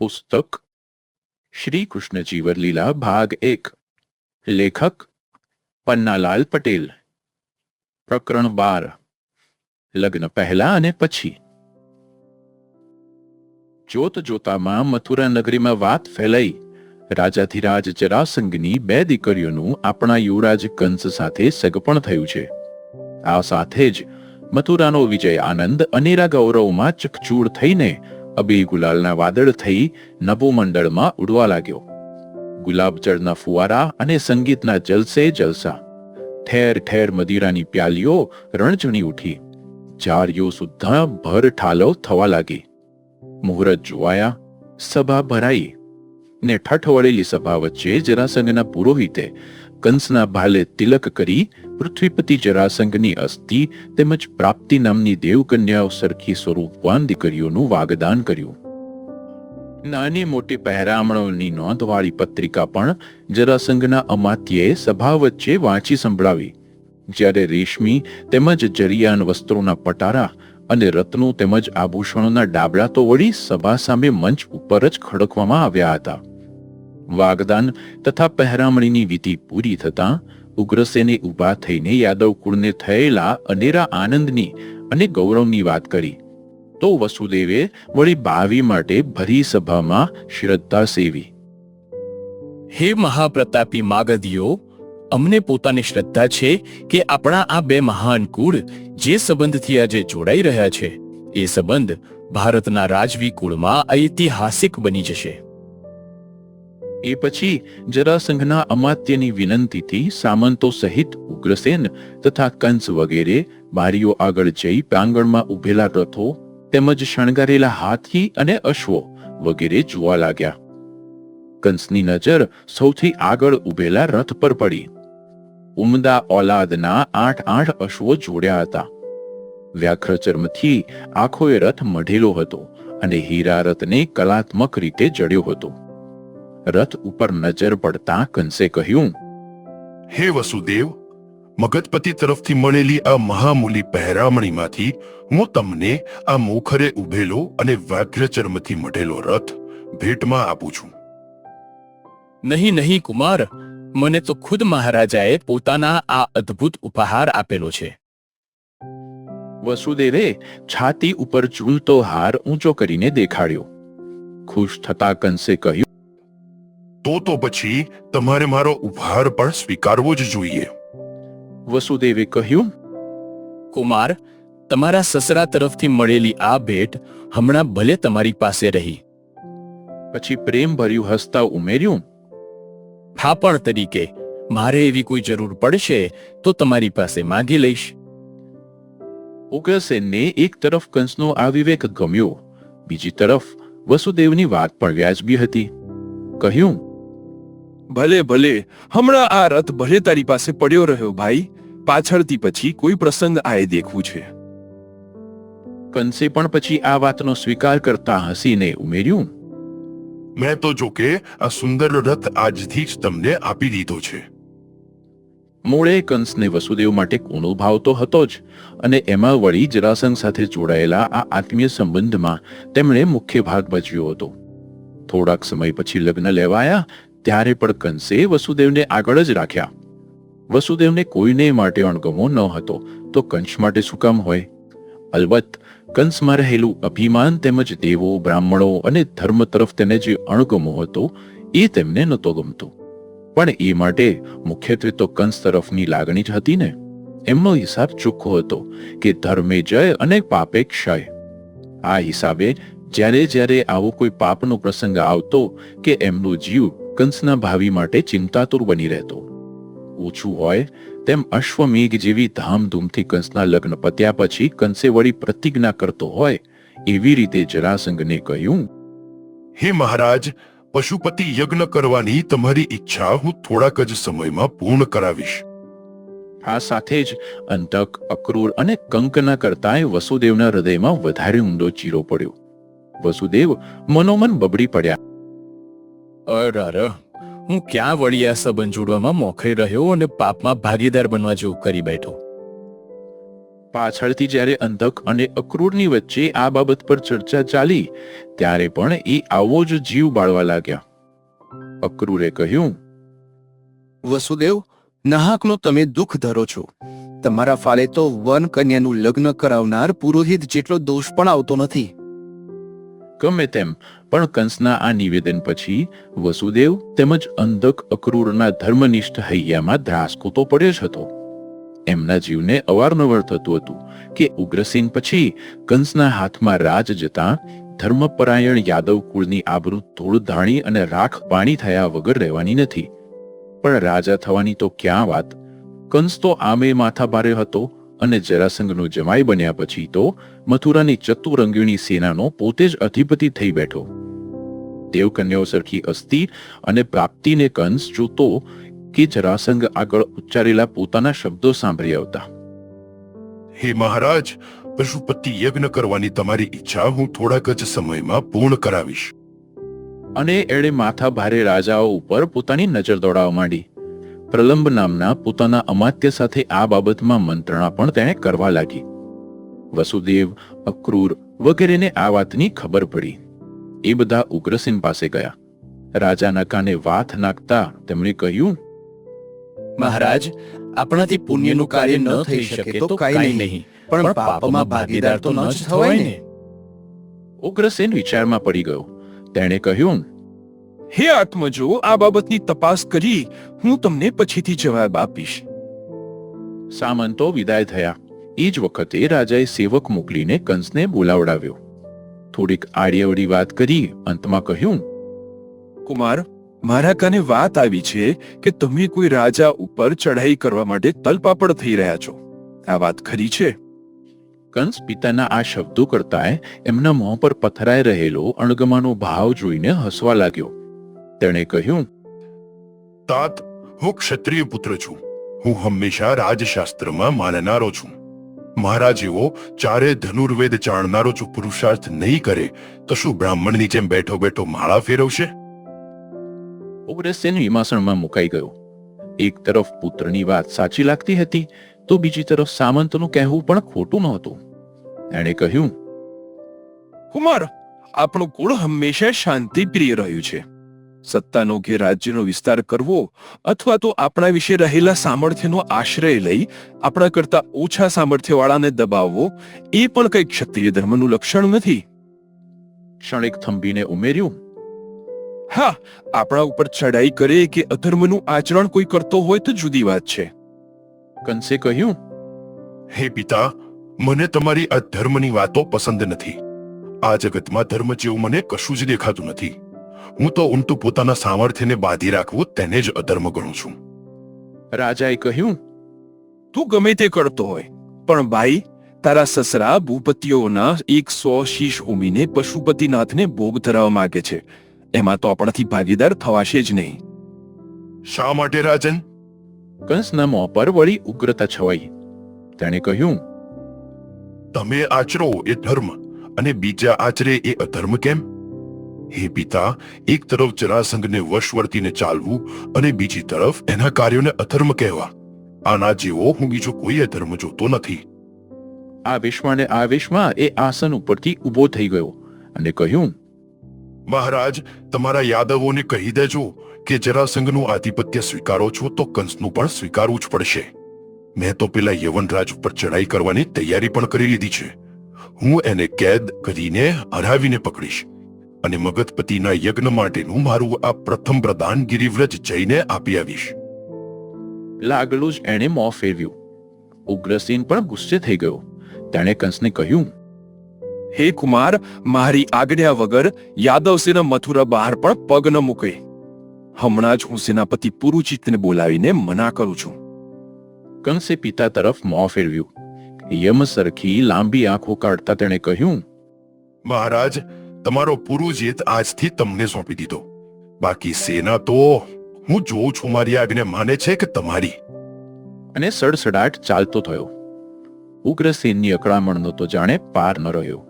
પુસ્તક, શ્રી કૃષ્ણ જીવનલીલા ભાગ એક, લેખક, પન્નાલાલ પટેલ. પ્રકરણ બાર, લગ્ન પહેલા અને પછી. જોત જોતામાં મથુરા નગરીમાં વાત ફેલાઈ. રાજાધિરાજ જરાસંઘની બે દીકરીઓનું આપણા યુવરાજ કંસ સાથે સગપણ થયું છે. આ સાથે જ મથુરાનો વિજય આનંદ અનેરા ગૌરવમાં ચકચૂર થઈને અબી ગુલાલના વાદળ થઈ નભોમંડળમાં ઉડવા લાગ્યો. ગુલાબજળના ફુવારા અને સંગીતના જલસે જલસા. ઠેર ઠેર મદિરાની પ્યાલીઓ રણજણી ઉઠી. જારીઓ સુદ્ધા ભર ઠાલો થવા લાગી. મુહૂર્ત જોવાયા, સભા ભરાઈ. ને ઠઠ વળેલી સભા વચ્ચે જરાસંઘના પુરોહિતે કંસના ભાલે તિલક કરી પૃથ્વીપતિ જરાસંઘની અસ્થિ તેમજ પ્રાપ્તિ નામની દેવકન્યાઓ સરખી સ્વરૂપવાન દીકરીઓનું વાગદાન કર્યું. નાની મોટી પહેરામણોની નોંધવાળી પત્રિકા પણ જરાસંઘના અમાત્યે સભા વચ્ચે વાંચી સંભળાવી. જ્યારે રેશમી તેમજ જરિયાન વસ્ત્રોના પટારા અને રત્નો તેમજ આભૂષણોના ડાબડા તો વળી સભા સામે મંચ ઉપર જ ખડકવામાં આવ્યા હતા. વાગદાન તથા પહેરામણીની વિધિ પૂરી થતાં ઉગ્રસેને ઊભા થઈને યાદવ કુળને થયેલા અનેરા આનંદની અને ગૌરવની વાત કરી. તો વસુદેવે વળી બાવી માટે ભરી સભામાં શ્રદ્ધા સેવી. હે મહાપ્રતાપી માગધીઓ, અમને પોતાની શ્રદ્ધા છે કે આપણા આ બે મહાન કુળ જે સંબંધથી આજે જોડાઈ રહ્યા છે, એ સંબંધ ભારતના રાજવી કુળમાં ઐતિહાસિક બની જશે. એ પછી જરાસંઘના અમાત્યની વિનંતીથી સામંતો સહિત ઉગ્રસેન તથા કંસ વગેરે બારીઓ આગળ જઈ પ્રાંગણમાં ઉભેલા રથો તેમજ શણગારેલા હાથી અને અશ્વો વગેરે જોવા લાગ્યા. કંસની નજર સૌથી આગળ ઉભેલા રથ પર પડી. ઉમદા ઓલાદના આઠ આઠ અશ્વો જોડ્યા હતા. વ્યાઘ્ર ચર્મથી આખો એ રથ મઢેલો હતો અને હીરા રથને કલાત્મક રીતે જડ્યો હતો. રથ ઉપર નજર પડતા કંસે કહ્યું હે વસુદેવ મગધપતિ તરફથી મળેલી આ મહામૂલી પહેરામણીમાંથી હું તમને આ મોખરે ઉભેલો અને વ્યાઘ્રચર્મથી મઢેલો રથ ભેટમાં આપું છું. નહીં નહીં કુમાર. મને તો ખુદ મહારાજાએ પોતાના આ અદ્ભુત ઉપહાર આપેલો છે. વસુદેવે છાતી ઉપર ઝૂલતો હાર ઊંચો કરીને દેખાડ્યો. ખુશ થતા કંસે કહ્યું તો તો પછી તમારે મારો ઉપહાર પણ સ્વીકારવો જ જોઈએ. વસુદેવે કહ્યું, કુમાર, તમારા સસરા તરફથી મળેલી આ ભેટ હમણાં ભલે તમારી પાસે રહી. પછી પ્રેમ ભર્યું હસતા ઉમેર્યું થાપણ તરીકે, મારે એવી કોઈ જરૂર પડશે તો તમારી પાસે માંગી લઈશ. ઉગ્રસેનને એક તરફ કંસનો આ વિવેક ગમ્યો, બીજી તરફ વસુદેવની વાત પણ વ્યાજબી હતી. કહ્યું ભલે ભલે. હમણાં આ રથ ભલે તારી પાસે પડ્યો રહ્યો ભાઈ પાછળથી પછી કોઈ પ્રસંગ આએ દેખવું છે. કંસે પણ પછી આ વાતનો સ્વીકાર કરતા હસીને ઉમેર્યું મેં તો જો કે આ સુંદર રથ આજથી જ તમને આપી દીધો છે. મૂળે કંસને વસુદેવ માટે કુણો ભાવ તો હતો જ અને એમાં વળી જરાસંઘ સાથે જોડાયેલા આ આત્મીય સંબંધમાં તેમણે મુખ્ય ભાગ ભજવ્યો હતો. થોડાક સમય પછી લગ્ન લેવાયા ત્યારે પણ કંસે વસુદેવને આગળ જ રાખ્યા. વસુદેવને કોઈને માટે અણગમો ન હતો, તો કંસ માટે શું કામ હોય? અલબત્ત, કંસમાં રહેલું અભિમાન તેમજ દેવો, બ્રાહ્મણો અને ધર્મ તરફ તેને જે અણગમો હતો, એ તેમને નહોતો ગમતો. પણ એ માટે મુખ્યત્વે તો કંસ તરફની લાગણી જ હતી ને. એમનો હિસાબ ચોખ્ખો હતો કે ધર્મે જય અને પાપે ક્ષય. આ હિસાબે જ્યારે જ્યારે આવો કોઈ પાપનો પ્રસંગ આવતો કે એમનો જીવ કંસના ભાવિ માટે ચિંતાતુર બની રહેતો. ઓછું હોય તેમ અશ્વમેઘ જેવી ધામધૂમથી કંસના લગ્ન પત્યા પછી કંસે વળી પ્રતિજ્ઞા કરતો હોય એવી રીતે જરાસંઘને કહ્યું હે મહારાજ પશુપતિ યજ્ઞ કરવાની તમારી ઈચ્છા હું થોડાક જ સમયમાં પૂર્ણ કરાવીશ. આ સાથે જ અંતક અક્રૂર અને કંકના કરતાંય વસુદેવના હૃદયમાં વધારે ઊંડો ચીરો પડ્યો. વસુદેવ મનોમન બબડી પડ્યા. અરર, હું ક્યાં વળી આ સંબંધ જોડવામાં મોખરે રહ્યો અને પાપમાં ભાગીદાર બનવા જેવું કરી બેઠો? પાછળથી જ્યારે અંધક અને અક્રૂરની વચ્ચે આ બાબત પર ચર્ચા ચાલી, ત્યારે પણ એ આવો જ જીવ બાળવા લાગ્યા. અક્રૂરે કહ્યું, વસુદેવ, નાહકનો તમે દુઃખ ધરો છો. તમારા ફાલે તો વન કન્યાનું લગ્ન કરાવનાર પુરોહિત જેટલો દોષ પણ આવતો નથી. ગમે તેમ, પણ કંસના આ નિવેદન પછી વસુદેવ તેમજ અંધક અક્રૂરના ધર્મનિષ્ઠ હૈયામાં ધ્રાસકો પડ્યો જ હતો. એમના જીવને અવારનવાર થતું હતું કે ઉગ્રસેન પછી કંસના હાથમાં રાજ જતા ધર્મપરાયણ યાદવ કુળની આબરૂ ધૂળ ધાણી અને રાખ પાણી થયા વગર રહેવાની નથી. પણ રાજા થવાની તો ક્યાં વાત? કંસ તો આમે માથા ભારે હતો અને જરાસંઘનો જમાઈ બન્યા પછી તો મથુરાની ચતુરંગીણી સેનાનો પોતે જ અધિપતિ થઈ બેઠો. દેવકન્યાઓ સરખી અસ્થિ અને પ્રાપ્તિને કંસ જોતો કે જરાસંઘ આગળ ઉચ્ચારેલા પોતાના શબ્દો સાંભળી આવતા. હે મહારાજ પશુપતિ યજ્ઞ કરવાની તમારી ઈચ્છા હું થોડાક જ સમયમાં પૂર્ણ કરાવીશ. અને એણે માથા ભારે રાજાઓ ઉપર પોતાની નજર દોડાવવા માંડી. પ્રલંબ નામના પોતાના અમાત્ય સાથે આ બાબતમાં મંત્રણા પણ તેણે કરવા લાગી. વસુદેવ અક્રૂર વગેરેને આ વાતની ખબર પડી. એ બધા ઉગ્રસેન પાસે ગયા. રાજાના કાને વાત નાખતા તેમણે કહ્યું મહારાજ આપણાથી પુણ્યનું કાર્ય ન થઈ શકે તો કાંઈ નહીં. પણ પાપમાં ભાગીદાર તો ન જ થવાય ને. ઉગ્રસેન વિચારમાં પડી ગયો. તેણે કહ્યું હે આત્મજો આ બાબતની તપાસ કરી હું તમને પછીથી જવાબ આપીશ. સામંતો વિદાય થયા. એ જ વખતે રાજાએ સેવક મોકલીને કંસને બોલાવડાવ્યો. થોડીક આડીઅવડી વાત કરી, અંતમાં કહ્યું, કુમાર, મારા કાને વાત આવી છે કે તમે કોઈ રાજા ઉપર ચઢાઈ કરવા માટે તલપાપડ થઈ રહ્યા છો. આ વાત ખરી છે. કંસ પિતાના આ શબ્દો કરતાંય એમના મોં પર પથરાઈ રહેલો અણગમાનો ભાવ જોઈને હસવા લાગ્યો. તેણે કહ્યું, તાત, હું ક્ષત્રિય પુત્ર છું. હું હંમેશા રાજશાસ્ત્રમાં માનનારો છું. મારા જેવો ચારે ધનુર્વેદ જાણનારો જો પુરુષાર્થ નહીં કરે, તો શું બ્રાહ્મણની જેમ બેઠો બેઠો માળા ફેરવશે? ઉગ્રસેન વિમાસણમાં મુકાઈ ગયો. એક તરફ પુત્રની વાત સાચી લાગતી હતી, તો બીજી તરફ સામંતનું કહેવું પણ ખોટું નહોતું. એણે કહ્યું, કુમાર, આપણું કુળ હંમેશા શાંતિ પ્રિય રહ્યું છે. સત્તાનો કે રાજ્યનો વિસ્તાર કરવો અથવા તો આપણા વિશે રહેલા સામર્થ્યનો આશ્રય લઈ આપણા કરતા ઓછા સામર્થ્યવાળાને દબાવવો, એ પણ કંઈક ક્ષત્રિય ધર્મનું લક્ષણ નથી. ક્ષણિક થંભીને ઉમેર્યું, હા, આપણા ઉપર ચડાઈ કરે કે અધર્મનું આચરણ કોઈ કરતો હોય તો જુદી વાત છે. કંસે કહ્યું, હે પિતા, મને તમારી આ ધર્મની વાતો પસંદ નથી. આ જગતમાં ધર્મ જેવું મને કશું જ દેખાતું નથી. હું તો ઉમટું પોતાના સામર્થ્યને બાંધી રાખવું તેને જ અધર્મ ગણું છું. રાજાએ કહ્યું તું ગમે તે કરતો હોય પણ ભાઈ તારા સસરા ભૂપતિઓના એક સો શીશ ઉમીને પશુપતિનાથને ભોગ ધરાવવા માંગે છે. એમાં તો આપણાથી ભાગીદાર થવાશે જ નહીં. શા માટે રાજન? કંસના મોં પર વળી ઉગ્રતા છવાઈ. તેણે કહ્યું તમે આચરો એ ધર્મ અને બીજા આચરે એ અધર્મ કેમ? હે પિતા એક તરફ જરાસંઘને વશ વર્તીને ચાલવું અને બીજી તરફ એના કાર્યોને અધર્મ કહેવા. આના જેવો હું બીજો કોઈ અધર્મ જોતો નથી. આવેશમાં ને આવેશમાં એ આસન ઉપરથી ઊભો થઈ ગયો અને કહ્યું મહારાજ તમારા યાદવોને કહી દેજો કે જરાસંઘનું આધિપત્ય સ્વીકારો છો તો કંસનું પણ સ્વીકારવું જ પડશે. મેં તો પેલા યવનરાજ ઉપર ચડાઈ કરવાની તૈયારી પણ કરી લીધી છે. હું એને કેદ કરીને હરાવીને પકડીશ. અને મગધપતિના યજ્ઞ માટેનું મારું આ પ્રથમ પ્રદાન ગિરિવ્રજ જઈને આપી આવીશ. લાગલું જ એણે મોં ફેરવ્યું. ઉગ્રસેન પણ ગુસ્સે થઈ ગયો. તેણે કંસને કહ્યું હે કુમાર મારી આજ્ઞા વગર યાદવ સેના મથુરા બહાર પણ પગ ન મૂકે. હમણાં જ હું સેનાપતિ પુરુચિતને બોલાવીને મના કરું છું. કંસે પિતા તરફ મોં ફેરવ્યું. યમ સરખી લાંબી આંખો કાઢતા તેણે કહ્યું મહારાજ તમારો પુરુજીત આજથી તમને સોંપી દીધો. બાકી સેના તો હું જોઉં છું મારી આજ્ઞા માને છે કે તમારી. અને સડસડાટ ચાલતો થયો. ઉગ્રસેનની અકળામણનો તો જાણે પાર ન રહ્યો.